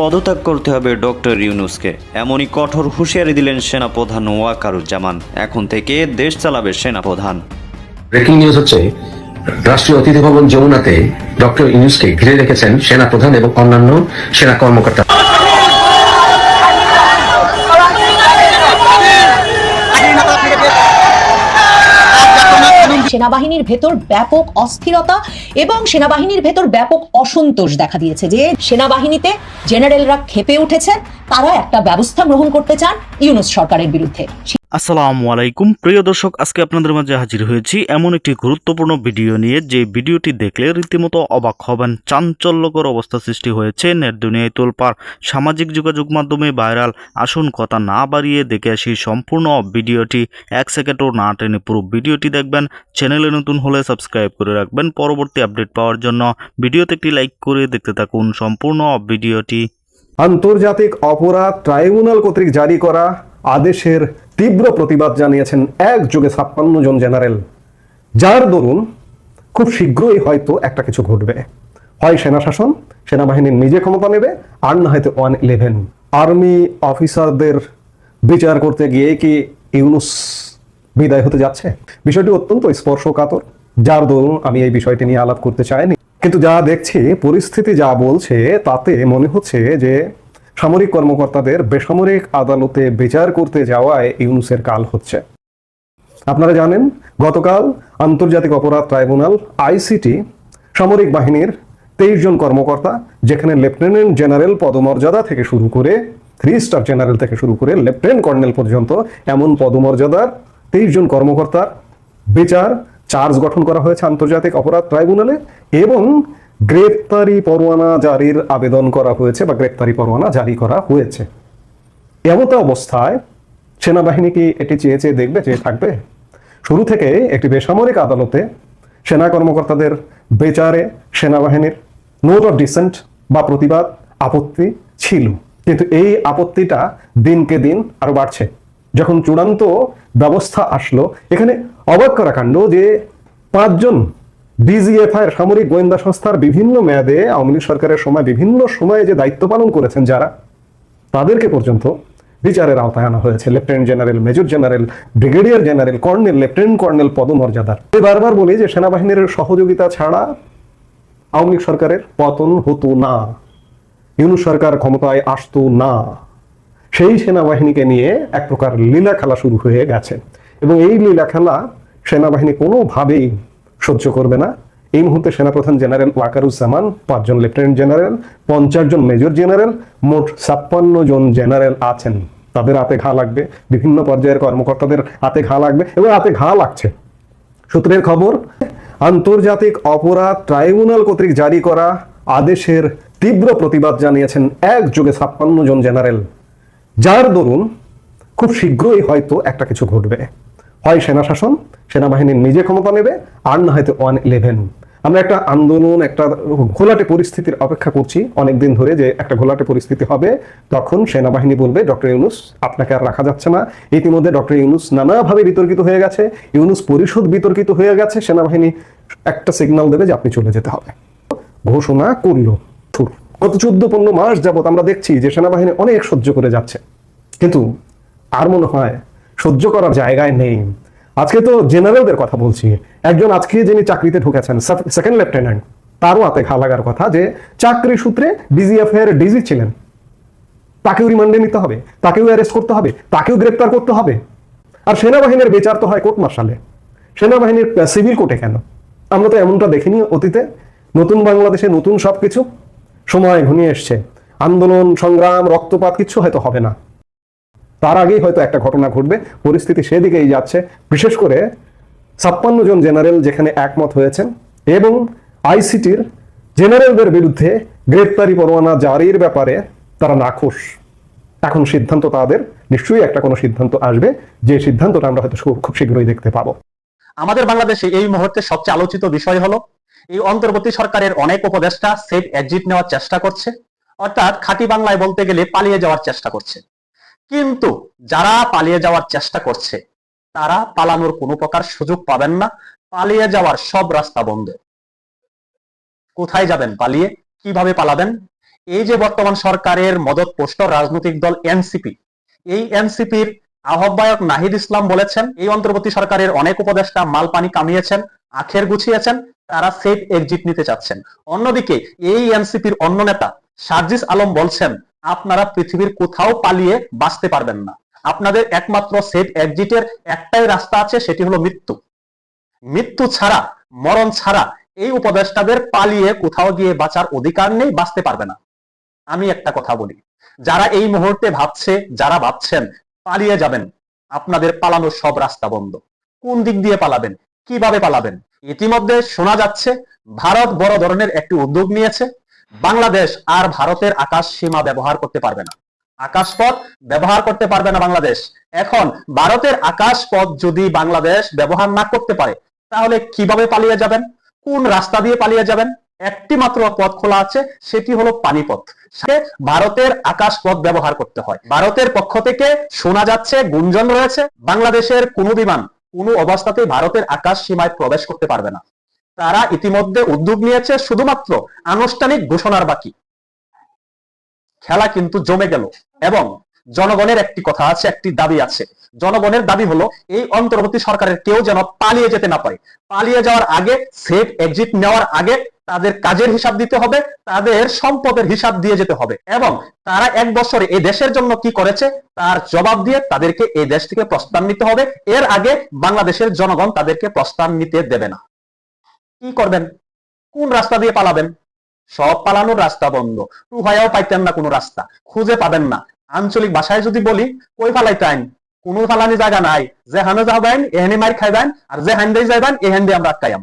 পদত্যাগ করতে হবে ডক্টর ইউনুসকে। এমনই কঠোর হুঁশিয়ারি দিলেন সেনাপ্রধান ওয়াকারুজ্জামান। এখন থেকে দেশ চালাবে সেনাপ্রধান। ব্রেকিং নিউজ হচ্ছে, রাষ্ট্রীয় অতিথি ভবন যমুনাতে ডক্টর ইউনুসকে ঘিরে রেখেছেন সেনাপ্রধান এবং অন্যান্য সেনা কর্মকর্তা। সেনাবাহিনীর ভেতর ব্যাপক অস্থিরতা এবং সেনাবাহিনীর ভেতর ব্যাপক অসন্তোষ দেখা দিয়েছে যে সেনাবাহিনীতে জেনারেলরা খেপে উঠেছেন। তারা একটা ব্যবস্থা গ্রহণ করতে চান ইউনুস সরকারের বিরুদ্ধে। আসসালামু আলাইকুম। প্রিয় দর্শক, আজকে আপনাদের মাঝে হাজির হয়েছি এমন একটি গুরুত্বপূর্ণ ভিডিও নিয়ে। যে ভিডিওটি দেখলে রীতিমতো অবাক হবেন। চাঞ্চল্যকর অবস্থা সৃষ্টি হয়েছে নেট দুনিয়ায় তোলপার সামাজিক যোগাযোগ মাধ্যমে ভাইরাল। আসুন কথা না বাড়িয়ে দেখে আসি সম্পূর্ণ ভিডিওটি। এক সেকেন্ডও না টেনে পুরো ভিডিওটি দেখবেন। চ্যানেলে নতুন হলে সাবস্ক্রাইব করে রাখবেন। পরবর্তী আপডেট পাওয়ার জন্য ভিডিওতে একটি লাইক করে দেখতে থাকুন সম্পূর্ণ ভিডিওটি। আন্তর্জাতিক অপরাধ ট্রাইব্যুনাল কর্তৃক জারি করা আদেশের তীব্র প্রতিবাদ জানিয়েছেন একযোগে ছাপ্পান্ন জন জেনারেল। যার দরুন খুব শীঘ্রই হয়তো একটা কিছু ঘটবে। হয় সেনা শাসন, সেনাবাহিনীর নিজে ক্ষমতা নেবে, আর না হয়তো ওয়ান ইলেভেন। আর্মি অফিসারদের বিচার করতে গিয়ে কি ইউনুস বিদায় হতে যাচ্ছে? বিষয়টি অত্যন্ত স্পর্শকাতর। যার দরুন আমি এই বিষয়টি নিয়ে আলাপ করতে চাইনি। কিন্তু যা দেখছি, পরিস্থিতি যা বলছে, তাতে মনে হচ্ছে যে সামরিক কর্মকর্তাদের বেসামরিক আদালতে বিচার করতে যাওয়ায় ইউনুসের কাল হচ্ছে। আপনারা জানেন, গতকাল আন্তর্জাতিক অপরাধ ট্রাইব্যুনাল, আইসিটি, সামরিক বাহিনীর তেইশ জন কর্মকর্তা, যেখানে লেফটেন্যান্ট জেনারেল পদমর্যাদা থেকে শুরু করে থ্রি স্টার জেনারেল থেকে শুরু করে লেফটেন্যান্ট কর্নেল পর্যন্ত এমন পদমর্যাদার তেইশ জন কর্মকর্তার বিচার চার্জ গঠন করা হয়েছে আন্তর্জাতিক অপরাধ ট্রাইব্যুনালে এবং গ্রেপ্তারি পরোয়ানা জারির আবেদন করা হয়েছে বা গ্রেপ্তারি পরোয়ানা জারি করা হয়েছে। এমত অবস্থায় সেনাবাহিনী কি এটি চেয়ে চেয়ে দেখবে, চেয়ে থাকবে? শুরু থেকে একটি বেসামরিক আদালতে সেনা কর্মকর্তাদের বেচারে সেনাবাহিনীর নোট অফ ডিসেন্ট বা প্রতিবাদ, আপত্তি ছিল। কিন্তু এই আপত্তিটা দিনকে দিন আরও বাড়ছে। যখন চূড়ান্ত ব্যবস্থা আসলো, এখানে অবাক করা কাণ্ড যে পাঁচজন ডিজিএফআই এর সামরিক গোয়েন্দা সংস্থার বিভিন্ন মেয়াদে আওয়ামী লীগ সরকারের সময় বিভিন্ন সময়ে যে দায়িত্ব পালন করেছেন যারা, তাদেরকে পর্যন্ত বিচারের আওতায় আনা হয়েছে। Lieutenant general major general brigadier general colonel lieutenant colonel পদমর্যাদার। আমি বারবার বলি যে সেনাবাহিনীর সহযোগিতা ছাড়া আওয়ামী লীগ সরকারের পতন হতো না। ইউনুস সরকার ক্ষমতায় আসতো না। সেই সেনাবাহিনীকে নিয়ে এক প্রকার লীলা খেলা শুরু হয়ে গেছে। এবং এই লীলা খেলা সেনাবাহিনী কোনোভাবেই সহ্য করবে না। এই মুহূর্তে সেনাপ্রধান জেনারেল ওয়াকারুজ্জামান, পাঁচজন লেফটেন্যান্ট জেনারেল পঞ্চাশ জন মেজর জেনারেল, মোট ছাপ্পান্ন জন জেনারেল আছেন। তাদের হাতে ঘা লাগবে, বিভিন্ন পর্যায়ের কর্মকর্তাদের হাতে ঘা লাগবে এবং হাতে ঘা লাগছে। সূত্রের খবর, আন্তর্জাতিক অপরাধ ট্রাইব্যুনাল কর্তৃক জারি করা আদেশের তীব্র প্রতিবাদ জানিয়েছেন একযোগে ছাপ্পান্ন জন জেনারেল। যার দরুন খুব শীঘ্রই হয়তো একটা কিছু ঘটবে। হয় সেনা শাসন সেনাবাহিনীর নিজে ক্ষমতা নেবে আর না হয়তো ওয়ান ইলেভেন। আমরা একটা আন্দোলন, একটা ঘোলাটে পরিস্থিতির অপেক্ষা করছি অনেকদিন ধরে যে একটা ঘোলাটে পরিস্থিতি হবে, তখন সেনাবাহিনী বলবে, ডক্টর ইউনুস, আপনাকে আর রাখা যাচ্ছে না। ইতিমধ্যে ডক্টর ইউনুস নানাভাবে বিতর্কিত হয়ে গেছে। ইউনুস পরিষদ বিতর্কিত হয়ে গেছে, সেনাবাহিনী একটা সিগন্যাল দেবে যে আপনি চলে যেতে হবে। ঘোষণা করল। গত চোদ্দ পনেরো মাস যাবত আমরা দেখছি যে সেনাবাহিনী অনেক সহ্য করে যাচ্ছে। কিন্তু আর মনে হয় সহ্য করার জায়গায় নেই। আজকে তো জেনারেলদের কথা বলছি। একজন আজকে যিনি চাকরিতে ঢুকেছেন সেকেন্ড লেফটেন্যান্ট তারও হাতে ঘা লাগার কথা যে চাকরি সূত্রে ডিজিএফ এর ডিজি ছিলেন। তাকেও রিমান্ডে নিতে হবে, তাকেও অ্যারেস্ট করতে হবে, তাকেও গ্রেপ্তার করতে হবে। আর সেনাবাহিনীর বিচার তো হয় কোর্ট মার্শালে সেনাবাহিনীর সিভিল কোর্টে কেন? আমরা তো এমনটা দেখিনি অতীতে। নতুন বাংলাদেশে নতুন সবকিছু। সময় ঘনিয়ে এসছে। আন্দোলন, সংগ্রাম, রক্তপাত কিছু হয়তো হবে না। তার আগেই হয়তো একটা ঘটনা ঘটবে। পরিস্থিতি সেদিকেই যাচ্ছে। বিশেষ করে ছাপ্পান্ন জন জেনারেল যেখানে একমত হয়েছেন এবং আইসিটির জেনারেলদের বিরুদ্ধে গ্রেপ্তারি পরোয়ানা জারির ব্যাপারে তারা নাখোশ। এখন সিদ্ধান্ত তাদের। নিশ্চয়ই একটা কোনো সিদ্ধান্ত আসবে। যে সিদ্ধান্তটা আমরা হয়তো খুব- শীঘ্রই দেখতে পাবো। আমাদের বাংলাদেশে এই মুহূর্তে সবচেয়ে আলোচিত বিষয় হলো, এই অন্তর্বর্তী সরকারের অনেক উপদেষ্টা সেফ এক্সিট নেওয়ার চেষ্টা করছে। অর্থাৎ খাঁটি বাংলায় বলতে গেলে পালিয়ে যাওয়ার চেষ্টা করছে। কিন্তু যারা পালিয়ে যাওয়ার চেষ্টা করছে, তারা পালানোর কোনো প্রকার সুযোগ পাবেন না। পালিয়ে যাওয়ার সব রাস্তা বন্ধ। কোথায় যাবেন? পালিয়ে কীভাবে পালাবেন? এই যে বর্তমান সরকারের মদত মদতপুষ্ট রাজনৈতিক দল এনসিপি, এই এনসিপির আহ্বায়ক নাহিদ ইসলাম বলেছেন, এই অন্তর্বর্তী সরকারের অনেক উপদেষ্টা মাল পানি কামিয়েছেন, আখের গুছিয়েছেন, তারা সেফ এক্সিট নিতে চাচ্ছেন। অন্যদিকে এই এনসিপির অন্য নেতা সার্জিস আলম বলছেন, আপনারা পৃথিবীর কোথাও পালিয়ে বাঁচতে পারবেন না। আপনাদের একমাত্র সেফ এক্সিটের একটাই রাস্তা আছে, সেটি হলো মৃত্যু। মৃত্যু ছাড়া, মরণ ছাড়া এই উপদেষ্টাদের পালিয়ে কোথাও গিয়ে বাঁচার অধিকার নেই, বাঁচতে পারবে না। আমি একটা কথা বলি, যারা এই মুহূর্তে ভাবছে, যারা ভাবছেন, পালিয়ে যাবেন, আপনাদের পালানোর সব রাস্তা বন্ধ। কোন দিক দিয়ে পালাবেন? কীভাবে পালাবেন? ইতিমধ্যে শোনা যাচ্ছে, ভারত বড় ধরনের একটি উদ্যোগ নিয়েছে। বাংলাদেশ আর ভারতের আকাশ সীমা ব্যবহার করতে পারবে না। আকাশপথ ব্যবহার করতে পারবে না বাংলাদেশ। এখন ভারতের আকাশপথ যদি বাংলাদেশ ব্যবহার না করতে পারে, তাহলে কীভাবে পালিয়ে যাবেন? কোন রাস্তা দিয়ে পালিয়ে যাবেন? একটি মাত্র পথ খোলা আছে, সেটি হলো পানিপথ। সে ভারতের আকাশ পথ ব্যবহার করতে হয়। ভারতের পক্ষ থেকে শোনা যাচ্ছে, গুঞ্জন রয়েছে, বাংলাদেশের কোনো বিমান কোনো অবস্থাতেই ভারতের আকাশ সীমায় প্রবেশ করতে পারবে না। তারা ইতিমধ্যে উদ্যোগ নিয়েছে শুধুমাত্র আনুষ্ঠানিক ঘোষণার বাকি। খেলা কিন্তু জমে গেল এবং জনগণের একটি কথা আছে, একটি দাবি আছে। জনগণের দাবি হলো, এই অন্তর্বর্তী সরকারের কেউ যেন পালিয়ে যেতে না পারে। পালিয়ে যাওয়ার আগে সেফ এক্সিট নেওয়ার আগে তাদের কাজের হিসাব দিতে হবে, তাদের সম্পদের হিসাব দিয়ে যেতে হবে। এবং তারা এক বছরে এই দেশের জন্য কি করেছে, তার জবাব দিয়ে তাদেরকে এই দেশ থেকে প্রস্থান নিতে হবে। এর আগে বাংলাদেশের জনগণ তাদেরকে প্রস্থান নিতে দেবে না। কি করবেন? কোন রাস্তা দিয়ে পালাবেন? সব পালানোর রাস্তা বন্ধ। টু টুহায়াও পাইতেন না কোনো রাস্তা। খুঁজে পাবেন না। আঞ্চলিক ভাষায় যদি বলি, কই ফালাইতেন কোনো ফালানি জায়গা নাই। যে হানে যাবেন এহানে মার খাইবেন, আর যে হান দিয়ে যাবেন এহেন দিয়ে আমরা আটকাইম